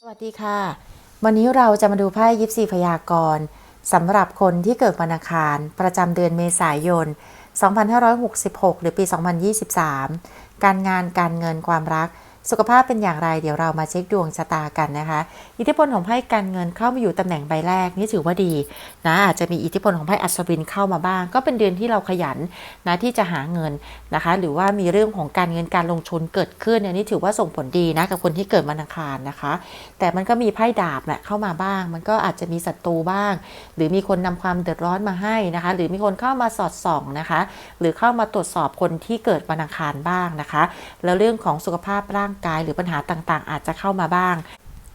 สวัสดีค่ะ วันนี้เราจะมาดูไพ่ยิปซีพยากรณ์สำหรับคนที่เกิดวันอังคาร ประจำเดือนเมษายน 2566 หรือปี 2023 การงานการเงินความรัก สุขภาพเป็นอย่างไรเดี๋ยวเรามาเช็คดวงชะตากันนะคะ อิทธิพลของไพ่การเงินเข้ามาอยู่ตำแหน่งใบแรกนี่ถือว่าดีนะอาจจะมีอิทธิพลของไพ่อัศวินเข้ามาบ้าง ก็เป็นเดือนที่เราขยันนะที่จะหาเงินนะคะ หรือว่ามีเรื่องของการเงินการลงทุนเกิดขึ้นอันนี้ถือว่าส่งผลดีนะกับคนที่เกิดวันอังคารนะคะแต่มันก็มีไพ่ดาบแหละเข้ามาบ้าง มันก็อาจจะมีศัตรูบ้าง หรือมีคนนำความเดือดร้อนมาให้นะคะ หรือมีคนเข้ามาสอดส่องนะคะ หรือเข้ามาตรวจสอบคนที่เกิดวันอังคารบ้างนะคะ แล้วเรื่องของสุขภาพร่างกายหรือปัญหาต่างๆ อาจจะเข้ามาบ้าง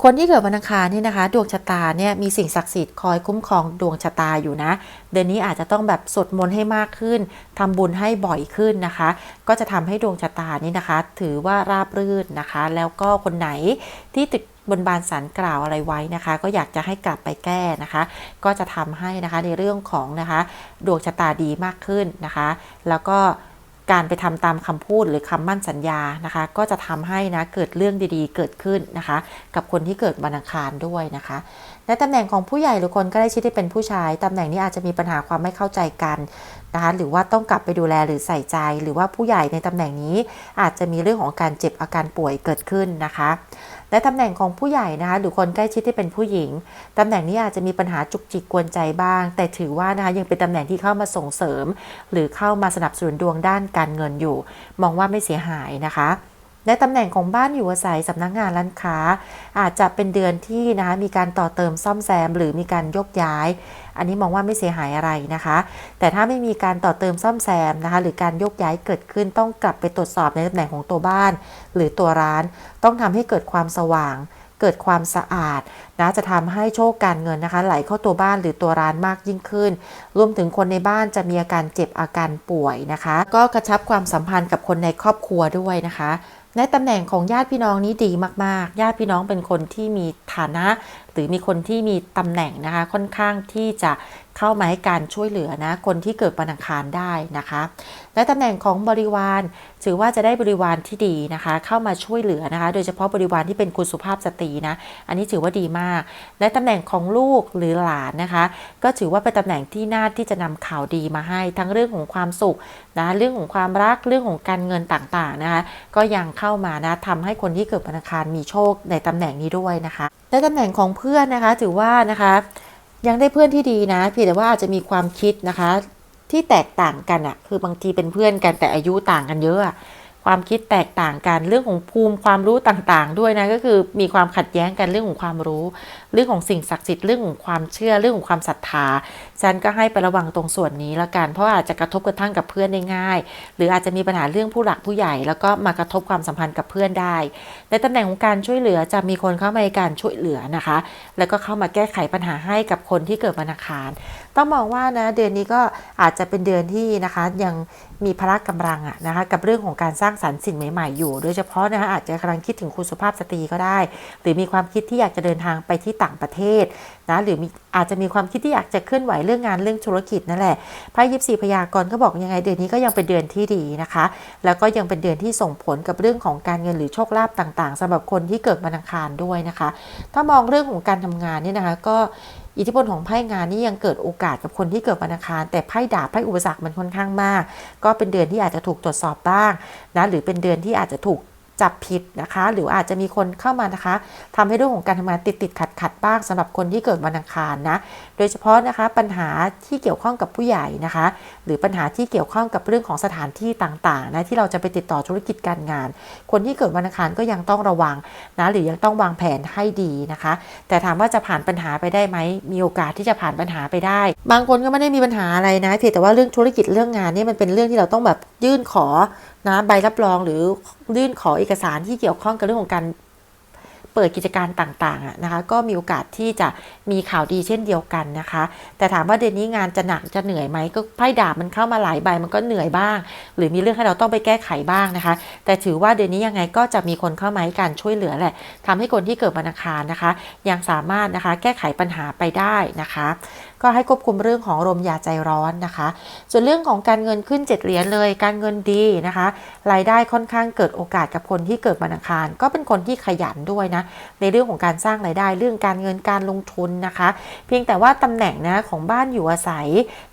คนที่เกิดวันอังคารนี่นะคะ ดวงชะตาเนี่ยมีสิ่งศักดิ์สิทธิ์คอยคุ้มครองดวงชะตาอยู่นะ เดือนนี้อาจจะต้องแบบสวดมนต์ให้มากขึ้นทำบุญให้บ่อยขึ้นนะคะ ก็จะทำให้ดวงชะตานี่นะคะ ถือว่าราบรื่นนะคะ แล้วก็คนไหนที่ติด บนบานสารกล่าวอะไรไว้นะคะ ก็อยากจะให้กลับไปแก้นะคะ ก็จะทำให้นะคะในเรื่องของนะคะดวงชะตาดีมากขึ้นนะคะ แล้วก็การไปทำตามคำพูดหรือคำมั่นสัญญานะคะ ก็จะทำให้นะเกิดเรื่องดีๆ เกิดขึ้นนะคะ กับคนที่เกิดวันอังคารด้วยนะคะ ในตำแหน่งของผู้ใหญ่หรือคนใกล้ชิดที่เป็นผู้ชายตำแหน่งนี้อาจจะมีปัญหาความไม่เข้าใจกันนะคะหรือว่าต้องกลับไปดูแลหรือใส่ใจ หรือว่าผู้ใหญ่ในตำแหน่งนี้อาจจะมีเรื่องของการเจ็บอาการป่วยเกิดขึ้นนะคะและตำแหน่งของผู้ใหญ่นะคะหรือคนใกล้ชิดที่เป็นผู้หญิงตำแหน่งนี้อาจจะมีปัญหาจุกจิกกวนใจบ้าง แต่ถือว่านะคะยังเป็นตำแหน่งที่เข้ามาส่งเสริม หรือเข้ามาสนับสนุนดวงด้านการเงินอยู่ มองว่าไม่เสียหายนะคะ ในตำแหน่งของบ้านอยู่อาศัยสำนักงานร้านค้า อาจจะเป็นเดือนที่นะคะมีการต่อเติมซ่อมแซม หรือมีการยกย้าย อันนี้มองว่าไม่เสียหายอะไรนะคะ แต่ถ้าไม่มีการต่อเติมซ่อมแซมนะคะ หรือการยกย้ายเกิดขึ้นต้องกลับไปตรวจสอบในตำแหน่งของตัวบ้าน หรือตัวร้าน ต้องทำให้เกิดความสว่างเกิดความสะอาดนะจะทำให้โชคการเงินนะคะ ไหลเข้าตัวบ้านหรือตัวร้านมากยิ่งขึ้น รวมถึงคนในบ้านจะมีอาการเจ็บอาการป่วยนะคะ ก็กระชับความสัมพันธ์กับคนในครอบครัวด้วยนะคะ ในตำแหน่งของญาติพี่น้องนี้ดีมากๆ ญาติพี่น้องเป็นคนที่มีฐานะ หรือมีคนที่มีตำแหน่งนะคะค่อนข้างที่จะ เข้ามาให้การช่วยเหลือนะคนที่เกิดวันอังคารได้นะคะ และตำแหน่งของบริวารถือว่าจะได้บริวารที่ดีนะคะ เข้ามาช่วยเหลือนะคะ โดยเฉพาะบริวารที่เป็นคุณสุภาพสตรีนะอันนี้ถือว่าดีมาก และตำแหน่งของลูกหรือหลานนะคะ ก็ถือว่าเป็นตำแหน่งที่น่าที่จะนำข่าวดีมาให้ ทั้งเรื่องของความสุขนะเรื่องของความรักเรื่องของการเงินต่างๆนะคะ ก็ยังเข้ามานะทำให้คนที่เกิดวันอังคารมีโชคในตำแหน่งนี้ด้วยนะคะและตำแหน่งของเพื่อนนะคะถือว่านะคะ ยังได้เพื่อนที่ดีนะ เพียงแต่ว่าอาจจะมีความคิดนะคะ ที่แตกต่างกันอะคือบางทีเป็นเพื่อนกันแต่อายุต่างกันเยอะอะ ความคิดแตกต่างกันเรื่องของภูมิความรู้ต่างๆ ด้วยนะก็คือมีความขัดแย้งกันเรื่องของความรู้ เรื่องของสิ่งศักดิ์สิทธิ์เรื่องของความเชื่อเรื่องของความศรัทธาฉันก็ให้ไประวังตรงส่วนนี้ละกันเพราะอาจจะกระทบกระทั่งกับเพื่อนได้ง่าย หรืออาจจะมีปัญหาเรื่องผู้หลักผู้ใหญ่ แล้วก็มากระทบความสัมพันธ์กับเพื่อนได้ ในตำแหน่งของการช่วยเหลือจะมีคนเข้ามาในการช่วยเหลือนะคะ แล้วก็เข้ามาแก้ไขปัญหาให้กับคนที่เกิดวันอังคาร ต้องมองว่านะเดือนนี้ก็อาจจะเป็นเดือนที่นะคะยังมีพละกำลังอะนะคะกับเรื่องของการสร้างสรรค์สิ่งใหม่ๆอยู่ โดยเฉพาะนะคะอาจจะกำลังคิดถึงคุณสุภาพสตรีก็ได้ หรือมีความคิดที่อยากจะเดินทางไปที่ต่างประเทศนะหรือมีอาจจะมีความคิดที่อยากจะเคลื่อนไหวเรื่องงานเรื่องธุรกิจนั่นแหละไพ่ยิปซีพยากรณ์ก็บอกยังไงเดือนนี้ก็ยังเป็นเดือนที่ดีนะคะ แล้วก็ยังเป็นเดือนที่ส่งผลกับเรื่องของการเงินหรือโชคลาภต่าง ๆสำหรับคนที่เกิดวันอังคารด้วยนะคะ ถ้ามองเรื่องของการทำงานเนี่ยนะคะก็ อิทธิพลของไพ่งานนี่ยังเกิดโอกาสกับคนที่เกิดวันอังคาร แต่ไพ่ดาบไพ่อุปสรรคมันค่อนข้างมาก ก็เป็นเดือนที่อาจจะถูกตรวจสอบบ้างนะหรือเป็นเดือนที่อาจจะถูก จับผิดนะคะ หรืออาจจะมีคนเข้ามานะคะทำให้เรื่องของการทำงานติดติดขัดขัดบ้างสำหรับคนที่เกิดวันอังคารนะโดยเฉพาะนะคะปัญหาที่เกี่ยวข้องกับผู้ใหญ่นะคะ หรือปัญหาที่เกี่ยวข้องกับเรื่องของสถานที่ต่างๆนะที่เราจะไปติดต่อธุรกิจการงาน คนที่เกิดวันอังคารก็ยังต้องระวังนะหรือยังต้องวางแผนให้ดีนะคะ แต่ถามว่าจะผ่านปัญหาไปได้ไหมมีโอกาสที่จะผ่านปัญหาไปได้ บางคนก็ไม่ได้มีปัญหาอะไรนะเพียงแต่ว่าเรื่องธุรกิจเรื่องงานนี่มันเป็นเรื่องที่เราต้องแบบยื่นขอนะใบรับรองหรือยื่นขอเเอกสารที่เกี่ยวข้องกับเรื่องของการเปิดกิจการต่างๆนะคะ ก็มีโอกาสที่จะมีข่าวดีเช่นเดียวกันนะคะ แต่ถามว่าเดือนนี้งานจะหนักจะเหนื่อยไหมก็ไพ่ดาบมันเข้ามาหลายใบมันก็เหนื่อยบ้าง หรือมีเรื่องให้เราต้องไปแก้ไขบ้างนะคะ แต่ถือว่าเดือนนี้ยังไงก็จะมีคนเข้ามาให้การช่วยเหลือแหละทำให้คนที่เกิดวันอังคารนะคะ ยังสามารถนะคะแก้ไขปัญหาไปได้นะคะ ก็ให้ควบคุมเรื่องของลมอย่าใจร้อนนะคะ ส่วนเรื่องของการเงินขึ้นเจ็ดเหรียญเลย การเงินดีนะคะ รายได้ค่อนข้างเกิดโอกาสกับคนที่เกิดวันอังคาร ก็เป็นคนที่ขยันด้วยนะ ในเรื่องของการสร้างรายได้ เรื่องการเงินการลงทุนนะคะ เพียงแต่ว่าตำแหน่งนะของบ้านอยู่อาศัย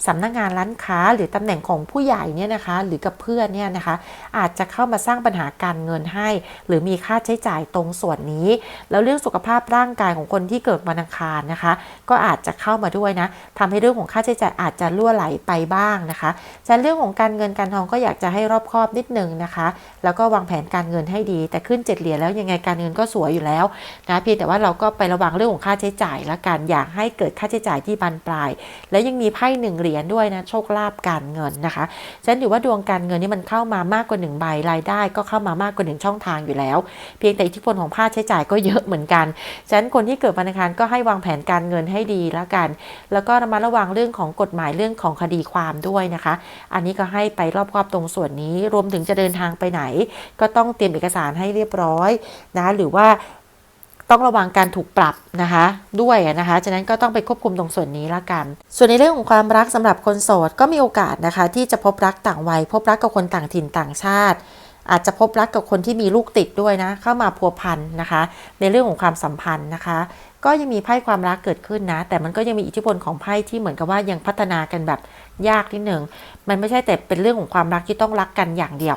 สำนักงานร้านค้า หรือตำแหน่งของผู้ใหญ่เนี่ยนะคะ หรือกับเพื่อนเนี่ยนะคะ อาจจะเข้ามาสร้างปัญหาการเงินให้ หรือมีค่าใช้จ่ายตรงส่วนนี้ แล้วเรื่องสุขภาพร่างกายของคนที่เกิดวันอังคารนะคะ ก็อาจจะเข้ามาด้วยนะทำให้เรื่องของค่าใช้จ่ายอาจจะล่วไหลไปบ้างนะคะฉะเรื่องของการเงินการทองก็อยากจะให้รอบคอบนิดนึงนะคะ แล้วก็วางแผนการเงินให้ดี แต่ขึ้นเจ็ดเหรียญแล้วยังไงการเงินก็สวยอยู่แล้วนะเพียงแต่ว่าเราก็ไประวังเรื่องของค่าใช้จ่ายละกันอยากให้เกิดค่าใช้จ่ายที่บานปลาย และยังมีไพ่หนึ่งเหรียญด้วยนะโชคลาภการเงินนะคะฉะนั้นถือว่าดวงการเงินนี่มันเข้ามามากกว่าหนึ่งใบรายได้ ก็เข้ามามากกว่าหนึ่งช่องทางอยู่แล้ว เพียงแต่อิทธิพลของค่าใช้จ่ายก็เยอะเหมือนกันฉะนั้นคนที่เกิดวันอังคารก็ให้วางแผนการเงินให้ดีละกัน แล้วก็ก็ระมัดระวังเรื่องของกฎหมายเรื่องของคดีความด้วยนะคะ อันนี้ก็ให้ไปรอบครอบตรงส่วนนี้ รวมถึงจะเดินทางไปไหน ก็ต้องเตรียมเอกสารให้เรียบร้อยนะ หรือว่าต้องระวังการถูกปรับนะคะด้วยนะคะ ฉะนั้นก็ต้องไปควบคุมตรงส่วนนี้ละกัน ส่วนในเรื่องของความรักสำหรับคนโสดก็มีโอกาสนะคะ ที่จะพบรักต่างวัย พบรักกับคนต่างถิ่นต่างชาติ อาจจะพบรักกับคนที่มีลูกติดด้วยนะ เข้ามาพัวพันนะคะ ในเรื่องของความสัมพันธ์นะคะ ก็ยังมีไพ่ความรักเกิดขึ้นนะ แต่มันก็ยังมีอิทธิพลของไพ่ที่เหมือนกับว่ายังพัฒนากันแบบยากนิดหนึ่งมันไม่ใช่แต่เป็นเรื่องของความรักที่ต้องรักกันอย่างเดียว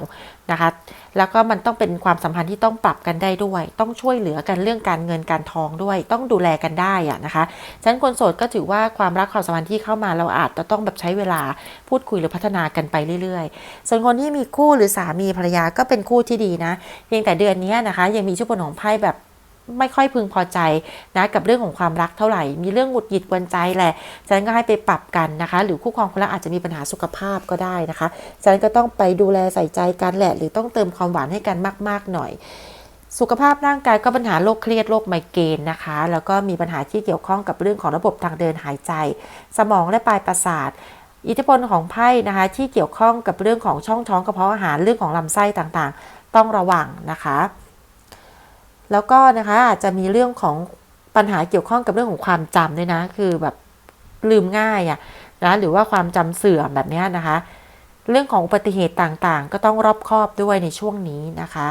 นะคะ แล้วก็มันต้องเป็นความสัมพันธ์ที่ต้องปรับกันได้ด้วย ต้องช่วยเหลือกันเรื่องการเงินการทองด้วย ต้องดูแลกันได้อะนะคะฉะนั้นคนโสดก็ถือว่าความรักความสัมพันธ์ที่เข้ามาเราอาจจะต้องแบบใช้เวลาพูดคุยหรือพัฒนากันไปเรื่อยๆ ส่วนคนที่มีคู่หรือสามีภรรยาก็เป็นคู่ที่ดีนะ เพียงแต่เดือนนี้นะคะ ยังมีชุดผลของไพ่แบบ ไม่ค่อยพึงพอใจนะกับเรื่องของความรักเท่าไหร่ มีเรื่องหงุดหงิดกวนใจแหละฉะนั้นก็ให้ไปปรับกันนะคะ หรือคู่ครองคนละอาจจะมีปัญหาสุขภาพก็ได้นะคะฉะนั้นก็ต้องไปดูแลใส่ใจกันแหละ หรือต้องเติมความหวานให้กันมาก ๆ หน่อยสุขภาพร่างกายก็ปัญหาโรคเครียดโรคไมเกรนนะคะ แล้วก็มีปัญหาที่เกี่ยวข้องกับเรื่องของระบบทางเดินหายใจ สมองและปลายประสาท อิทธิพลของไพ่นะคะที่เกี่ยวข้องกับเรื่องของช่องท้องกระเพาะอาหารเรื่องของลำไส้ต่างๆ ต้องระวังนะคะ แล้วก็นะคะอาจจะมีเรื่องของปัญหาเกี่ยวข้องกับเรื่องของความจำด้วยนะ คือแบบลืมง่ายอะนะหรือว่าความจำเสื่อมแบบนี้นะคะ เรื่องของอุบัติเหตุต่างๆ ก็ต้องรอบคอบด้วยในช่วงนี้นะคะ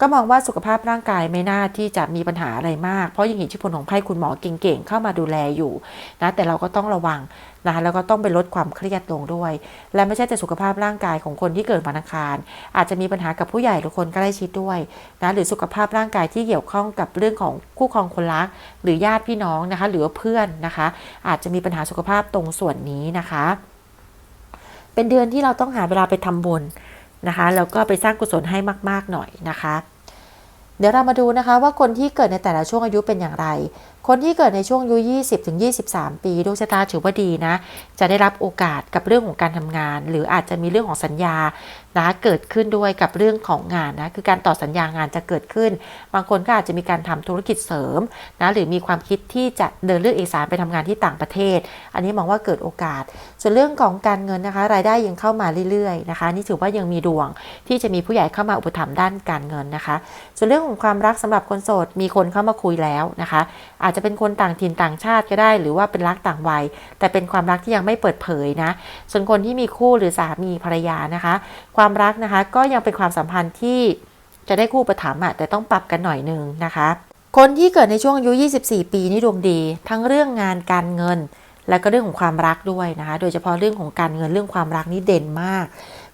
ก็มองว่าสุขภาพร่างกายไม่น่าที่จะมีปัญหาอะไรมาก เพราะยังเห็นอิพลของไพ่คุณหมอเก่งๆ เข้ามาดูแลอยู่นะแต่เราก็ต้องระวังนะแล้วก็ต้องไปลดความเครียดลงด้วย และไม่ใช่แต่สุขภาพร่างกายของคนที่เกิดวันอังคาร อาจจะมีปัญหากับผู้ใหญ่หรือคนใกล้ชิดด้วยนะหรือสุขภาพร่างกายที่เกี่ยวข้องกับเรื่องของคู่ครองคนรัก หรือญาติพี่น้องนะคะ หรือเพื่อนนะคะ อาจจะมีปัญหาสุขภาพตรงส่วนนี้นะคะ เป็นเดือนที่เราต้องหาเวลาไปทำบุญนะคะแล้วก็ไปสร้างกุศลให้มาก ๆ หน่อยนะคะ เดี๋ยวเรามาดูนะคะว่าคนที่เกิดในแต่ละช่วงอายุเป็นอย่างไรคนที่เกิดในช่วงอายุ 20ถึง23 ปีดวงชะตาถือว่าดีนะ จะได้รับโอกาสกับเรื่องของการทำงาน หรืออาจจะมีเรื่องของสัญญานะเกิดขึ้นด้วยกับเรื่องของงานนะคือการต่อสัญญางานจะเกิดขึ้น บางคนก็อาจจะมีการทำธุรกิจเสริมนะหรือมีความคิดที่จะเดินเรื่องเอกสารไปทำงานที่ต่างประเทศ อันนี้มองว่าเกิดโอกาส ส่วนเรื่องของการเงินนะคะ รายได้ยังเข้ามาเรื่อยๆนะคะ นี่ถือว่ายังมีดวงที่จะมีผู้ใหญ่เข้ามาอุปถัมภ์ด้านการเงินนะคะ ส่วนเรื่องของความรักสำหรับคนโสดมีคนเข้ามาคุยแล้วนะคะ อาจจะเป็นคนต่างถิ่นต่างชาติก็ได้ หรือว่าเป็นรักต่างวัย แต่เป็นความรักที่ยังไม่เปิดเผยนะ ส่วนคนที่มีคู่หรือสามีภรรยานะคะ ความรักนะคะก็ยังเป็นความสัมพันธ์ที่จะได้คู่ประถมอะแต่ต้องปรับกันหน่อยนึงนะคะ คนที่เกิดในช่วงอายุ 24 ปีนี่ดวงดี ทั้งเรื่องงานการเงิน และก็เรื่องของความรักด้วยนะคะ โดยเฉพาะเรื่องของการเงินเรื่องความรักนี่เด่นมาก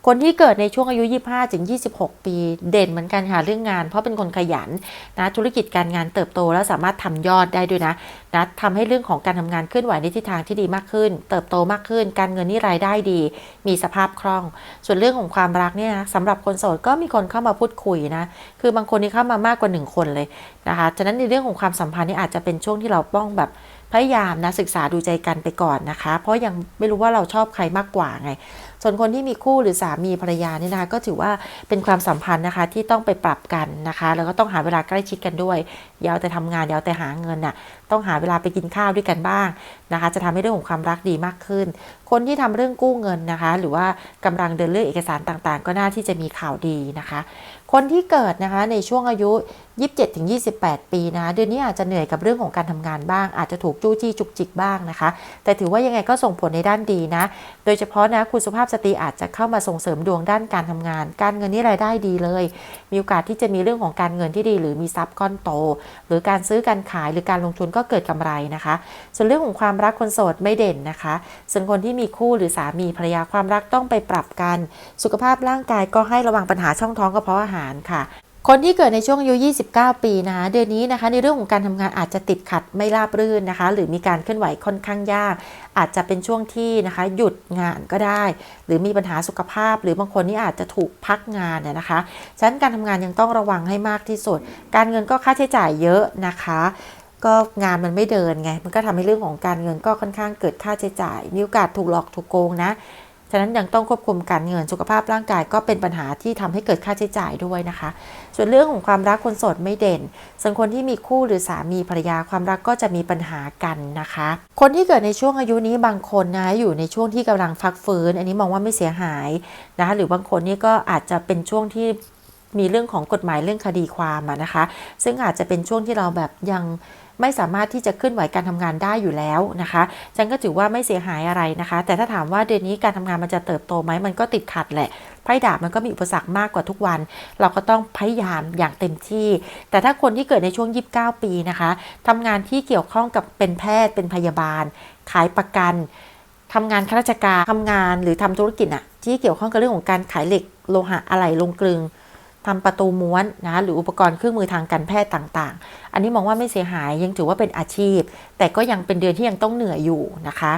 คนที่เกิดในช่วงอายุ 25ถึง26 ปี เด่นเหมือนกันค่ะเรื่องงาน เพราะเป็นคนขยันนะธุรกิจการงานเติบโต แล้วสามารถทำยอดได้ด้วยนะนะทำให้เรื่องของการทำงานเคลื่อนไหวในทิศทางที่ดีมากขึ้น เติบโตมากขึ้น การเงินนี่รายได้ดี มีสภาพคล่อง ส่วนเรื่องของความรักเนี่ยนะสำหรับคนโสดก็มีคนเข้ามาพูดคุยนะคือบางคนนี่เข้ามามากกว่าหนึ่งคนเลยนะคะฉะนั้นในเรื่องของความสัมพันธ์นี่อาจจะเป็นช่วงที่เราต้องแบบ พยายามนะศึกษาดูใจกันไปก่อนนะคะ เพราะยังไม่รู้ว่าเราชอบใครมากกว่าไง ส่วนคนที่มีคู่หรือสามีภรรยาเนี่ยนะคะก็ถือว่าเป็นความสัมพันธ์นะคะที่ต้องไปปรับกันนะคะ แล้วก็ต้องหาเวลาใกล้ชิดกันด้วยยาวแต่ทำงานยาวแต่หาเงินน่ะต้องหาเวลาไปกินข้าวด้วยกันบ้างนะคะ จะทำให้เรื่องของความรักดีมากขึ้น คนที่ทำเรื่องกู้เงินนะคะ หรือว่ากำลังเดินเรื่องเอกสารต่างๆ ก็น่าที่จะมีข่าวดีนะคะ คนที่เกิดนะคะในช่วงอายุ 27ถึง28 ปีนะ เดือนนี้อาจจะเหนื่อยกับเรื่องของการทำงานบ้าง อาจจะถูกจู้จี้จุกจิกบ้างนะคะ แต่ถือว่ายังไงก็ส่งผลในด้านดีนะ โดยเฉพาะนะคุณสุภาพสตรีอาจจะเข้ามาส่งเสริมดวงด้านการทำงาน การเงินนี่รายได้ดีเลย มีโอกาสที่จะมีเรื่องของการเงินที่ดี หรือมีทรัพย์ก้อนโต หรือการซื้อการขายหรือการลงทุนก็เกิดกำไรนะคะ ส่วนเรื่องของความรักคนโสดไม่เด่นนะคะ ส่วนคนที่มีคู่หรือสามีภรรยาความรักต้องไปปรับกัน สุขภาพร่างกายก็ให้ระวังปัญหาช่องท้องกระเพาะอาหารค่ะ คนที่เกิดในช่วงอายุ 29 ปีนะคะเดือนนี้นะคะในเรื่องของการทำงานอาจจะติดขัดไม่ราบรื่นนะคะ หรือมีการเคลื่อนไหวค่อนข้างยาก อาจจะเป็นช่วงที่นะคะ หยุดงานก็ได้ หรือมีปัญหาสุขภาพ หรือบางคนนี่อาจจะถูกพักงานเนี่ยนะคะฉะนั้นการทำงานยังต้องระวังให้มากที่สุด การเงินก็ค่าใช้จ่ายเยอะนะคะก็งานมันไม่เดินไง มันก็ทำให้เรื่องของการเงินก็ค่อนข้างเกิดค่าใช้จ่าย มีโอกาสถูกหลอกถูกโกงนะ ฉะนั้นยังต้องควบคุมการเงินสุขภาพร่างกายก็เป็นปัญหาที่ทำให้เกิดค่าใช้จ่ายด้วยนะคะ ส่วนเรื่องของความรักคนโสดไม่เด่น ส่วนคนที่มีคู่หรือสามีภรรยาความรักก็จะมีปัญหากันนะคะ คนที่เกิดในช่วงอายุนี้บางคนนะอยู่ในช่วงที่กำลังฟักฟื้น อันนี้มองว่าไม่เสียหายนะคะหรือบางคนนี่ก็อาจจะเป็นช่วงที่มีเรื่องของกฎหมายเรื่องคดีความนะคะ ซึ่งอาจจะเป็นช่วงที่เราแบบยัง ไม่สามารถที่จะเคลื่อนไหวการทำงานได้อยู่แล้วนะคะฉันก็ถือว่าไม่เสียหายอะไรนะคะ แต่ถ้าถามว่าเดือนนี้การทำงานมันจะเติบโตไหมมันก็ติดขัดแหละไพ่ดาบมันก็มีอุปสรรคมากกว่าทุกวัน เราก็ต้องพยายามอย่างเต็มที่ แต่ถ้าคนที่เกิดในช่วง 29 ปีนะคะทำงานที่เกี่ยวข้องกับเป็นแพทย์เป็นพยาบาล ขายประกันทำงานข้าราชการทำงานหรือทำธุรกิจอะที่เกี่ยวข้องกับเรื่องของการขายเหล็กโลหะอะไหล่ลงกลึง ทำประตูม้วนนะหรืออุปกรณ์เครื่องมือทางการแพทย์ต่างๆ อันนี้มองว่าไม่เสียหายยังถือว่าเป็นอาชีพ แต่ก็ยังเป็นเดือนที่ยังต้องเหนื่อยอยู่นะคะ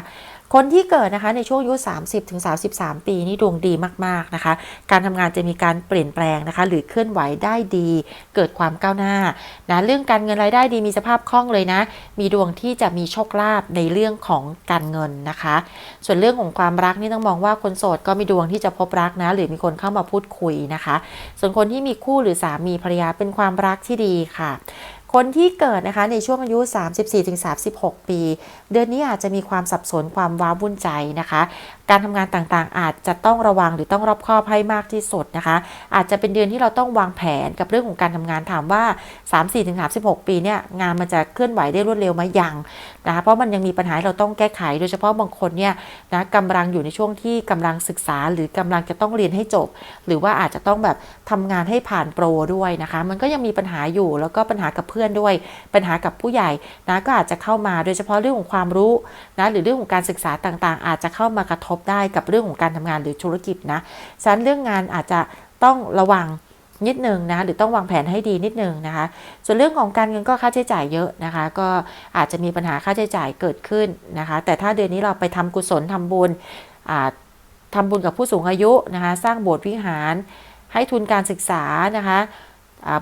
คนที่เกิดนะคะในช่วงอายุ 30ถึง33 ปีนี่ดวงดีมากๆนะคะ การทำงานจะมีการเปลี่ยนแปลงนะคะ หรือเคลื่อนไหวได้ดี เกิดความก้าวหน้านะเรื่องการเงินรายได้ดีมีสภาพคล่องเลยนะ มีดวงที่จะมีโชคลาภในเรื่องของการเงินนะคะ ส่วนเรื่องของความรักนี่ต้องมองว่าคนโสดก็มีดวงที่จะพบรักนะ หรือมีคนเข้ามาพูดคุยนะคะ ส่วนคนที่มีคู่หรือสามีภรรยาเป็นความรักที่ดีค่ะ คนที่เกิดนะคะในช่วงอายุ 34-36 ปี เดือนนี้อาจจะมีความสับสนความว้าวุ่นใจนะคะ การทำงานต่างๆ อาจจะต้องระวังหรือต้องรอบคอบให้มากที่สุดนะคะ อาจจะเป็นเดือนที่เราต้องวางแผนกับเรื่องของการทำงานถามว่า 34-36 ปีเนี่ยงานมันจะเคลื่อนไหวได้รวดเร็วไหมยังนะคะเพราะมันยังมีปัญหาเราต้องแก้ไข โดยเฉพาะบางคนเนี่ยนะกำลังอยู่ในช่วงที่กำลังศึกษา หรือกำลังจะต้องเรียนให้จบ หรือว่าอาจจะต้องแบบทำงานให้ผ่านโปรด้วยนะคะ มันก็ยังมีปัญหาอยู่แล้วก็ปัญหากับเพื่อนด้วย ปัญหากับผู้ใหญ่นะก็อาจจะเข้ามาโดยเฉพาะเรื่องของความรู้นะหรือเรื่องของการศึกษาต่างๆ อาจจะเข้ามากระทบได้กับเรื่องของการทำงานหรือธุรกิจนะฉะนั้นเรื่องงานอาจจะต้องระวังนิดนึงนะหรือต้องวางแผนให้ดีนิดนึงนะคะ ส่วนเรื่องของการเงินก็ค่าใช้จ่ายเยอะนะคะ ก็อาจจะมีปัญหาค่าใช้จ่ายเกิดขึ้นนะคะ แต่ถ้าเดือนนี้เราไปทำกุศลทำบุญอ่าทำบุญกับผู้สูงอายุนะคะ สร้างโบสถ์วิหาร ให้ทุนการศึกษานะคะ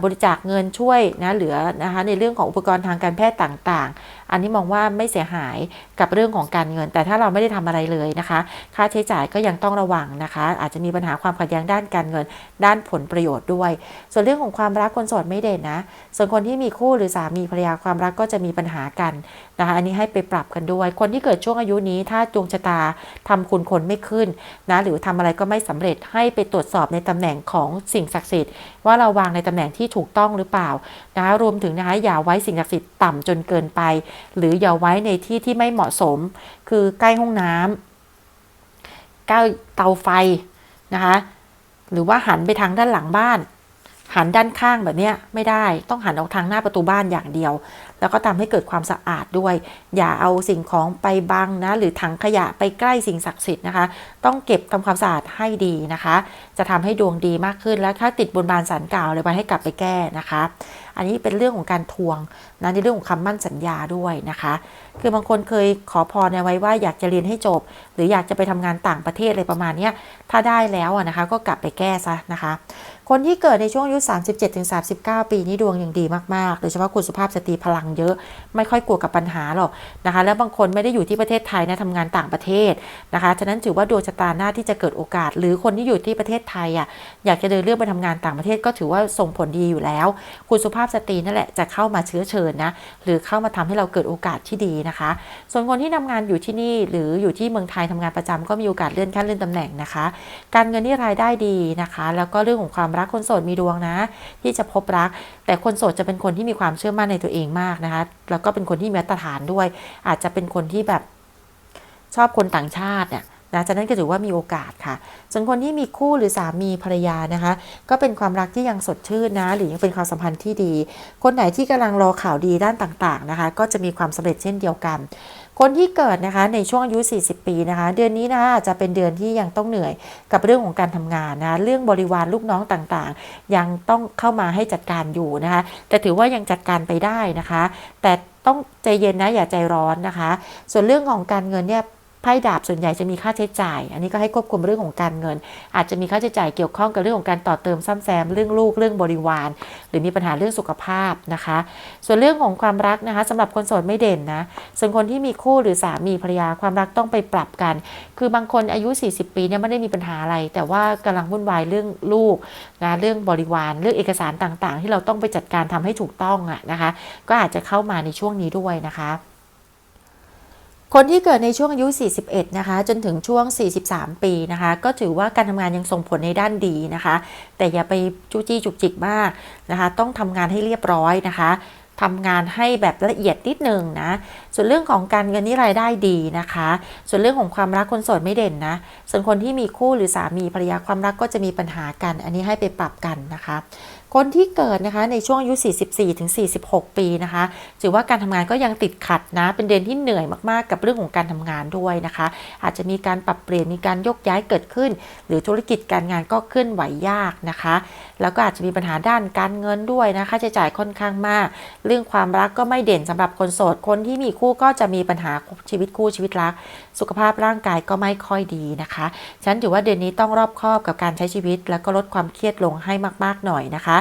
บริจาคเงินช่วยนะเหลือนะคะในเรื่องของอุปกรณ์ทางการแพทย์ต่างๆ อันนี้มองว่าไม่เสียหายกับเรื่องของการเงิน แต่ถ้าเราไม่ได้ทำอะไรเลยนะคะ ค่าใช้จ่ายก็ยังต้องระวังนะคะ อาจจะมีปัญหาความขัดแย้งด้านการเงิน ด้านผลประโยชน์ด้วย ส่วนเรื่องของความรักคนโสดไม่เด่นนะ ส่วนคนที่มีคู่หรือสามีภรรยาความรักก็จะมีปัญหากัน นะคะอันนี้ให้ไปปรับกันด้วย คนที่เกิดช่วงอายุนี้ถ้าดวงชะตาทำคุณคนไม่ขึ้นนะหรือทำอะไรก็ไม่สำเร็จให้ไปตรวจสอบในตำแหน่งของสิ่งศักดิ์สิทธิ์ ว่าเราวางในตำแหน่งที่ถูกต้องหรือเปล่านะคะรวมถึงนะคะอย่าไว้สิ่งศักดิ์สิทธิ์ต่ำจนเกินไป หรืออย่าไว้ในที่ที่ไม่เหมาะสม คือใกล้ห้องน้ำใกล้เตาไฟนะคะหรือว่าหันไปทางด้านหลังบ้าน หันด้านข้างแบบนี้ไม่ได้ต้องหันออกทางหน้าประตูบ้านอย่างเดียว แล้วก็ทำให้เกิดความสะอาดด้วย อย่าเอาสิ่งของไปบังนะ หรือถังขยะไปใกล้สิ่งศักดิ์สิทธิ์นะคะ ต้องเก็บทำความสะอาดให้ดีนะคะ จะทำให้ดวงดีมากขึ้นแล้วถ้าติดบนบานสารกล่าวเลยไปให้กลับไปแก้นะคะ อันนี้เป็นเรื่องของการทวงนะในเรื่องของคำมั่นสัญญาด้วยนะคะ คือบางคนเคยขอพรไว้ว่าอยากจะเรียนให้จบ หรืออยากจะไปทำงานต่างประเทศอะไรประมาณนี้ถ้าได้แล้วนะคะ ก็กลับไปแก้ซะนะคะ คนที่เกิดในช่วงอายุ 37-39 ปีนี้ดวงยังดีมากๆ โดยเฉพาะคุณสุภาพสตรีพลังเยอะ ไม่ค่อยกลัวกับปัญหาหรอกนะคะ แล้วบางคนไม่ได้อยู่ที่ประเทศไทยนะทำงานต่างประเทศนะคะ ฉะนั้นถือว่าดวงชะตาหน้าที่จะเกิดโอกาส หรือคนที่อยู่ที่ประเทศไทยอะอยากจะเดินเรื่องไปทำงานต่างประเทศก็ถือว่าส่งผลดีอยู่แล้ว คุณสุภาพสตรีนั่นแหละจะเข้ามาเชื้อเชิญนะ หรือเข้ามาทำให้เราเกิดโอกาสที่ดีนะคะ ส่วนคนที่ทำงานอยู่ที่นี่หรืออยู่ที่เมืองไทยทำงานประจำก็มีโอกาสเลื่อนขั้นเลื่อนตำแหน่งนะคะ การเงินนี่รายได้ดีนะคะ แล้วก็เรื่องของความรักคนโสดมีดวงนะ ที่จะพบรัก แต่คนโสดจะเป็นคนที่มีความเชื่อมั่นในตัวเองมากนะคะ แล้วก็เป็นคนที่มีมาตรฐานด้วย อาจจะเป็นคนที่แบบชอบคนต่างชาติเนี่ยนะฉะนั้นก็ถือว่ามีโอกาสค่ะ ส่วนคนที่มีคู่หรือสามีภรรยานะคะ ก็เป็นความรักที่ยังสดชื่นนะ หรือยังเป็นความสัมพันธ์ที่ดี คนไหนที่กำลังรอข่าวดีด้านต่างๆนะคะ ก็จะมีความสำเร็จเช่นเดียวกัน คนที่เกิดนะคะในช่วงอายุ 40 ปีนะคะ เดือนนี้นะคะอาจจะเป็นเดือนที่ยังต้องเหนื่อยกับเรื่องของการทำงานนะะเรื่องบริวารลูกน้องต่างๆ ยังต้องเข้ามาให้จัดการอยู่นะคะแต่ถือว่ายังจัดการไปได้นะคะ แต่ต้องใจเย็นนะอย่าใจร้อนนะคะ ส่วนเรื่องของการเงินเนี่ย ไพ่ดาบส่วนใหญ่จะมีค่าใช้จ่าย อันนี้ก็ให้ควบคุมเรื่องของการเงิน อาจจะมีค่าใช้จ่ายเกี่ยวข้องกับเรื่องของการต่อเติมซ้ำแซมเรื่องลูกเรื่องบริวาร หรือมีปัญหาเรื่องสุขภาพนะคะ ส่วนเรื่องของความรักนะคะสำหรับคนโสดไม่เด่นนะส่วนคนที่มีคู่หรือสามีภรรยาความรักต้องไปปรับกัน คือบางคนอายุ 40 ปีเนี่ยไม่ได้มีปัญหาอะไร แต่ว่ากำลังวุ่นวายเรื่องลูกนะเรื่องบริวารเรื่องเอกสารต่างๆ ที่เราต้องไปจัดการทำให้ถูกต้องอะนะคะ ก็อาจจะเข้ามาในช่วงนี้ด้วยนะคะ คนที่เกิดในช่วงอายุ 41 นะคะ จนถึงช่วง 43 ปีนะคะ ก็ถือว่าการทำงานยังส่งผลในด้านดีนะคะ แต่อย่าไปจู้จี้จุกจิกมากนะคะ ต้องทำงานให้เรียบร้อยนะคะทำงานให้แบบละเอียดนิดนึงนะ ส่วนเรื่องของการเงินนี่รายได้ดีนะคะ ส่วนเรื่องของความรักคนโสดไม่เด่นนะ ส่วนคนที่มีคู่หรือสามีภรรยาความรักก็จะมีปัญหากัน อันนี้ให้ไปปรับกันนะคะ คนที่เกิดนะคะในช่วงอายุ 44ถึง46 ปีนะคะถือว่าการทำงานก็ยังติดขัดนะ เป็นเดือนที่เหนื่อยมากๆ กับเรื่องของการทำงานด้วยนะคะ อาจจะมีการปรับเปลี่ยนมีการยกย้ายเกิดขึ้น หรือธุรกิจการงานก็เคลื่อนไหวยากนะคะ แล้วก็อาจจะมีปัญหาด้านการเงินด้วยนะค่าใช้จ่ายค่อนข้างมาก เรื่องความรักก็ไม่เด่นสำหรับคนโสดคนที่มีคู่ก็จะมีปัญหาชีวิตคู่ชีวิตรัก สุขภาพร่างกายก็ไม่ค่อยดีนะคะ ฉันถือว่าเดือนนี้ต้องรอบคอบกับการใช้ชีวิต แล้วก็ลดความเครียดลงให้มากๆหน่อยนะคะ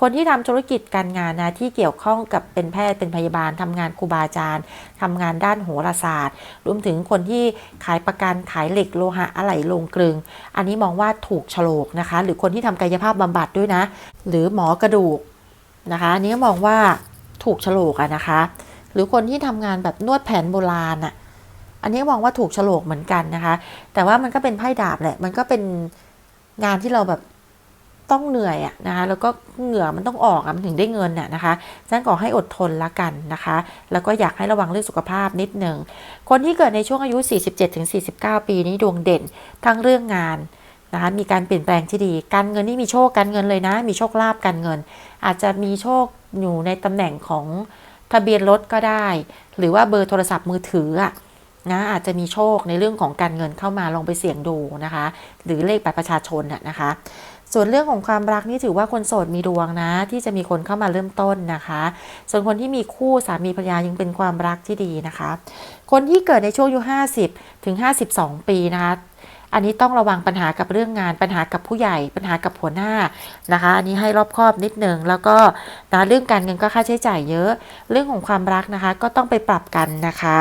คนที่ทำธุรกิจการงานนะที่เกี่ยวข้องกับเป็นแพทย์เป็นพยาบาลทำงานครูบาอาจารย์ทำงานด้านโหราศาสตร์ รวมถึงคนที่ขายประกันขายเหล็กโลหะอะไหล่โลงกลึง อันนี้มองว่าถูกโฉลกนะคะ หรือคนที่ทำกายภาพบำบัดด้วยนะ หรือหมอกระดูกนะคะอันนี้มองว่าถูกโฉลกอะนะคะ หรือคนที่ทำงานแบบนวดแผนโบราณอะ อันนี้มองว่าถูกโฉลกเหมือนกันนะคะ แต่ว่ามันก็เป็นไพ่ดาบแหละ มันก็เป็นงานที่เราแบบต้องเหนื่อยอะนะคะ แล้วก็เหงื่อมันต้องออกอะมันถึงได้เงินอะนะคะฉะนั้นขอให้อดทนละกันนะคะ แล้วก็อยากให้ระวังเรื่องสุขภาพนิดหนึ่ง คนที่เกิดในช่วงอายุ 47-49 ปีนี้ดวงเด่นทั้งเรื่องงานนะคะ มีการเปลี่ยนแปลงที่ดี การเงินนี่มีโชคการเงินเลยนะ มีโชคลาภการเงิน อาจจะมีโชคอยู่ในตำแหน่งของทะเบียนรถก็ได้ หรือว่าเบอร์โทรศัพท์มือถืออะ นะอาจจะมีโชคในเรื่องของการเงินเข้ามาลองไปเสี่ยงดูนะคะ หรือเลขบัตรประชาชนน่ะนะคะ ส่วนเรื่องของความรักนี่ถือว่าคนโสดมีดวงนะ ที่จะมีคนเข้ามาเริ่มต้นนะคะ ส่วนคนที่มีคู่สามีภรรยายังเป็นความรักที่ดีนะคะ คนที่เกิดในช่วงอายุ50 ถึง 52 ปีนะคะอันนี้ต้องระวังปัญหากับเรื่องงาน ปัญหากับผู้ใหญ่ ปัญหากับหัวหน้านะคะ อันนี้ให้รอบคอบนิดนึงแล้วก็นะเรื่องการเงินก็ค่าใช้จ่ายเยอะ เรื่องของความรักนะคะ ก็ต้องไปปรับกันนะคะ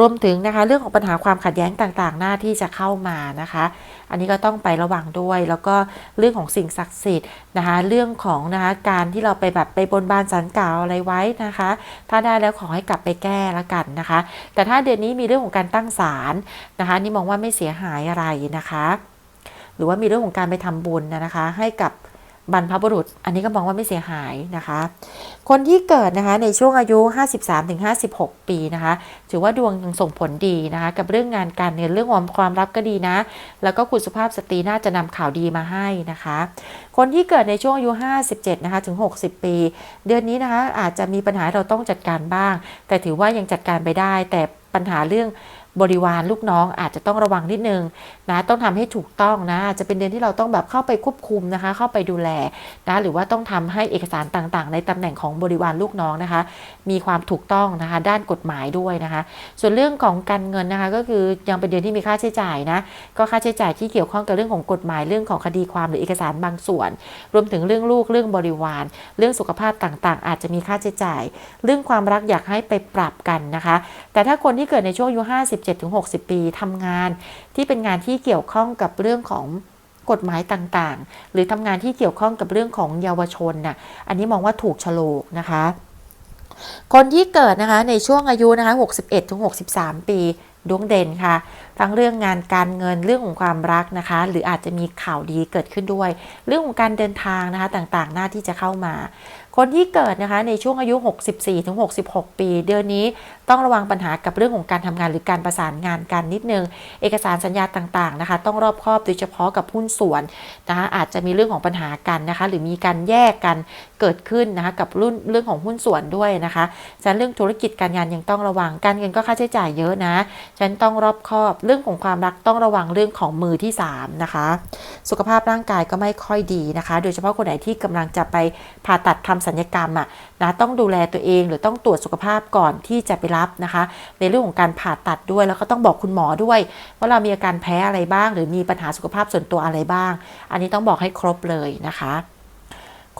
รวมถึงนะคะเรื่องของปัญหาความขัดแย้งต่างๆ หน้าที่จะเข้ามานะคะ อันนี้ก็ต้องไประวังด้วย แล้วก็เรื่องของสิ่งศักดิ์สิทธิ์นะคะ เรื่องของนะคะการที่เราไปแบบไปบนบานสันกล่าวอะไรไว้นะคะ ถ้าได้แล้วขอให้กลับไปแก้ละกันนะคะ แต่ถ้าเดือนนี้มีเรื่องของการตั้งศาลนะคะนี่มองว่าไม่เสียหายอะไรนะคะ หรือว่ามีเรื่องของการไปทำบุญนะคะ ให้กับ บรรพบุรุษ อันนี้ก็มองว่าไม่เสียหายนะคะ คนที่เกิดนะคะในช่วงอายุ 53-56 ปีนะคะ ถือว่าดวงยังส่งผลดีนะคะ กับเรื่องงานการเงินเรื่องความความรักก็ดีนะ แล้วก็คุณสุภาพสตรีน่าจะนำข่าวดีมาให้นะคะ คนที่เกิดในช่วงอายุ 57 นะคะถึง 60 ปี เดือนนี้นะคะอาจจะมีปัญหาเราต้องจัดการบ้าง แต่ถือว่ายังจัดการไปได้ แต่ปัญหาเรื่อง บริวารลูกน้องอาจจะต้องระวังนิดนึงนะต้องทำให้ถูกต้องนะจะเป็นเดือนที่เราต้องแบบเข้าไปควบคุมนะคะ เข้าไปดูแลนะหรือว่าต้องทำให้เอกสารต่างๆ ในตำแหน่งของบริวารลูกน้องนะคะ มีความถูกต้องนะคะ ด้านกฎหมายด้วยนะคะ ส่วนเรื่องของการเงินนะคะก็คือยังเป็นเดือนที่มีค่าใช้จ่ายนะก็ค่าใช้จ่ายที่เกี่ยวข้องกับเรื่องของกฎหมายเรื่องของคดีความหรือเอกสารบางส่วน รวมถึงเรื่องลูกเรื่องบริวาร เรื่องสุขภาพต่างๆ อาจจะมีค่าใช้จ่าย เรื่องความรักอยากให้ไปปรับกันนะคะ แต่ถ้าคนที่เกิดในช่วงอายุ57-60 ปีทำงาน ที่เป็นงานที่เกี่ยวข้องกับเรื่องของกฎหมายต่างๆ หรือทำงานที่เกี่ยวข้องกับเรื่องของเยาวชนน่ะอันนี้มองว่าถูกโฉลกนะคะ คนที่เกิดนะคะในช่วงอายุนะคะ61-63 ปีดวงเด่นค่ะ ทั้งเรื่องงานการเงินเรื่องของความรักนะคะ หรืออาจจะมีข่าวดีเกิดขึ้นด้วย เรื่องของการเดินทางนะคะต่างๆ หน้าที่จะเข้ามา คนที่เกิดนะคะในช่วงอายุ 64-66 ปี เดือนนี้ ต้องระวังปัญหากับเรื่องของการทำงานหรือการประสานงานกันนิดนึง เอกสารสัญญาต่างๆนะคะ ต้องรอบคอบโดยเฉพาะกับหุ้นส่วนนะคะอาจจะมีเรื่องของปัญหากันนะคะ หรือมีการแยกกันเกิดขึ้นนะคะกับรุ่นเรื่องของหุ้นส่วนด้วยนะคะฉะนั้นเรื่องธุรกิจการงานยังต้องระวังการเงินก็ค่าใช้จ่ายเยอะนะฉะนั้นต้องรอบคอบเรื่องของความรักต้องระวังเรื่องของมือที่สามนะคะสุขภาพร่างกายก็ไม่ค่อยดีนะคะ โดยเฉพาะคนไหนที่กำลังจะไปผ่าตัดทำศัลยกรรมอะนะต้องดูแลตัวเองหรือต้องตรวจสุขภาพก่อนที่จะไปรับนะคะ ในเรื่องของการผ่าตัดด้วยแล้วก็ต้องบอกคุณหมอด้วย ว่าเรามีอาการแพ้อะไรบ้าง หรือมีปัญหาสุขภาพส่วนตัวอะไรบ้าง อันนี้ต้องบอกให้ครบเลยนะคะ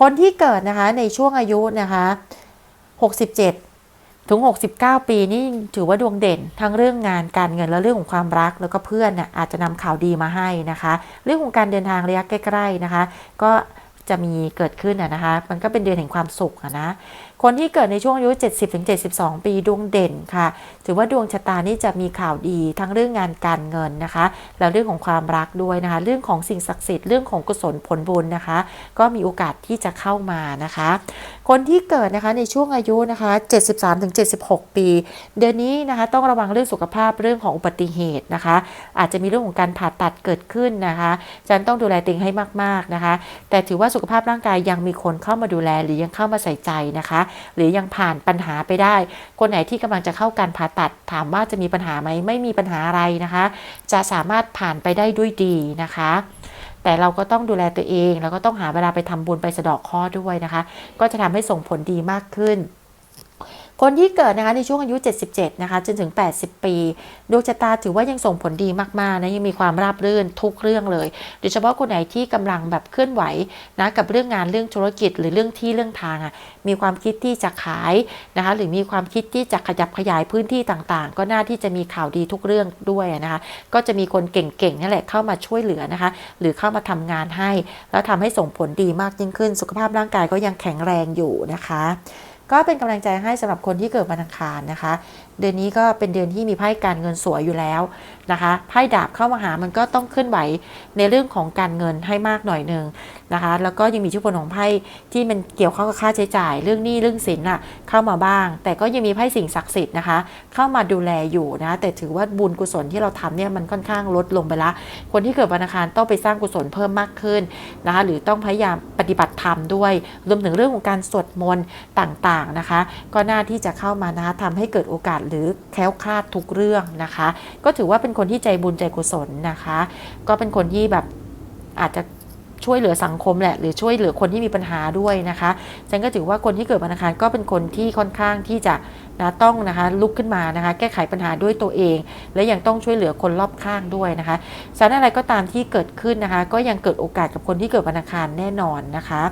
คนที่เกิดนะคะในช่วงอายุนะคะ 67ถึง 69 ปีนี่ถือว่าดวงเด่น ทั้งเรื่องงานการเงินและเรื่องของความรักแล้วก็เพื่อนน่ะอาจจะนำข่าวดีมาให้นะคะ เรื่องของการเดินทางระยะใกล้ ๆนะคะ ก็ จะมีเกิดขึ้นอะนะคะ มันก็เป็นเดือนแห่งความสุขนะ คนที่เกิดในช่วงอายุ 70-72 ปีดวงเด่นค่ะ ถือว่าดวงชะตานี่จะมีข่าวดีทั้งเรื่องงานการเงินนะคะ แล้วเรื่องของความรักด้วยนะคะ เรื่องของสิ่งศักดิ์สิทธิ์เรื่องของกุศลผลบุญนะคะ ก็มีโอกาสที่จะเข้ามานะคะ คนที่เกิดนะคะในช่วงอายุนะคะ 73-76 ปี เดือนนี้นะคะต้องระวังเรื่องสุขภาพเรื่องของอุบัติเหตุนะคะ อาจจะมีเรื่องของการผ่าตัดเกิดขึ้นนะคะฉะนันต้องดูแลตัวเองให้มากๆนะคะ แต่ถือว่าสุขภาพร่างกายยังมีคนเข้ามาดูแลหรือยังเข้ามาใส่ใจนะคะ หรือยังผ่านปัญหาไปได้ คนไหนที่กำลังจะเข้าการผ่าตัดถามว่าจะมีปัญหาไหมไม่มีปัญหาอะไรนะคะ จะสามารถผ่านไปได้ด้วยดีนะคะ แต่เราก็ต้องดูแลตัวเอง แล้วก็ต้องหาเวลาไปทำบุญไปสะดอกข้อด้วยนะคะ ก็จะทำให้ส่งผลดีมากขึ้น คนที่เกิดนะคะในช่วงอายุ 77 นะคะจนถึง 80 ปี ดวงชะตาถือว่ายังส่งผลดีมากๆนะยังมีความราบรื่นทุกเรื่องเลย โดยเฉพาะคนไหนที่กำลังแบบเคลื่อนไหวนะกับเรื่องงานเรื่องธุรกิจ หรือเรื่องที่เรื่องทางอะ่ะมีความคิดที่จะขายนะคะหรือมีความคิดที่จะขยับขยายพื้นที่ต่างๆ ก็น่าที่จะมีข่าวดีทุกเรื่องด้วยนะคะก็จะมีคนเก่งๆนั่นแหละเข้ามาช่วยเหลือนะคะ หรือเข้ามาทำงานให้ แล้วทำให้ส่งผลดีมากยิ่งขึ้น สุขภาพร่างกายก็ยังแข็งแรงอยู่นะคะ ก็เป็นกำลังใจให้สำหรับคนที่เกิดวันอังคารนะคะ เดือนนี้ก็เป็นเดือนที่มีไพ่การเงินสวยอยู่แล้วนะคะไพ่ดาบเข้ามาหามันก็ต้องขึ้นไหวในเรื่องของการเงินให้มากหน่อยหนึ่งนะคะ แล้วก็ยังมีชุดผลของไพ่ที่มันเกี่ยวข้องกับค่าใช้จ่าย เรื่องหนี้เรื่องสินอะเข้ามาบ้าง แต่ก็ยังมีไพ่สิ่งศักดิ์สิทธิ์นะคะ เข้ามาดูแลอยู่นะแต่ถือว่าบุญกุศลที่เราทำเนี่ยมันค่อนข้างลดลงไปละ คนที่เกิดวันอังคารต้องไปสร้างกุศลเพิ่มมากขึ้นนะคะ หรือต้องพยายามปฏิบัติธรรมด้วย รวมถึงเรื่องของการสวดมนต์ต่างๆนะคะ ก็น่าที่จะเข้ามานะคะทำให้เกิดโอกาสหรือแคล้วคลาดทุกเรื่องนะคะ ก็ถือว่าเป็นคนที่ใจบุญใจกุศลนะคะ ก็เป็นคนที่แบบอาจจะช่วยเหลือสังคมแหละ หรือช่วยเหลือคนที่มีปัญหาด้วยนะคะฉันก็ถือว่าคนที่เกิดวันอังคารก็เป็นคนที่ค่อนข้างที่จะ นะต้องนะคะลุกขึ้นมานะคะแก้ไขปัญหาด้วยตัวเอง และยังต้องช่วยเหลือคนรอบข้างด้วยนะคะฉะนั้นอะไรก็ตามที่เกิดขึ้นนะคะ ก็ยังเกิดโอกาสกับคนที่เกิดวันอังคารแน่นอนนะคะ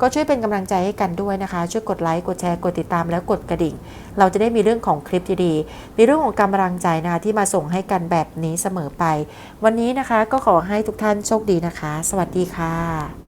ก็ช่วยเป็นกำลังใจให้กันด้วยนะคะ ช่วยกดไลค์กดแชร์กดติดตามแล้วกดกระดิ่ง เราจะได้มีเรื่องของคลิปดีๆมีเรื่องของกำลังใจนะคะที่มาส่งให้กันแบบนี้เสมอไป วันนี้นะคะก็ขอให้ทุกท่านโชคดีนะคะ สวัสดีค่ะ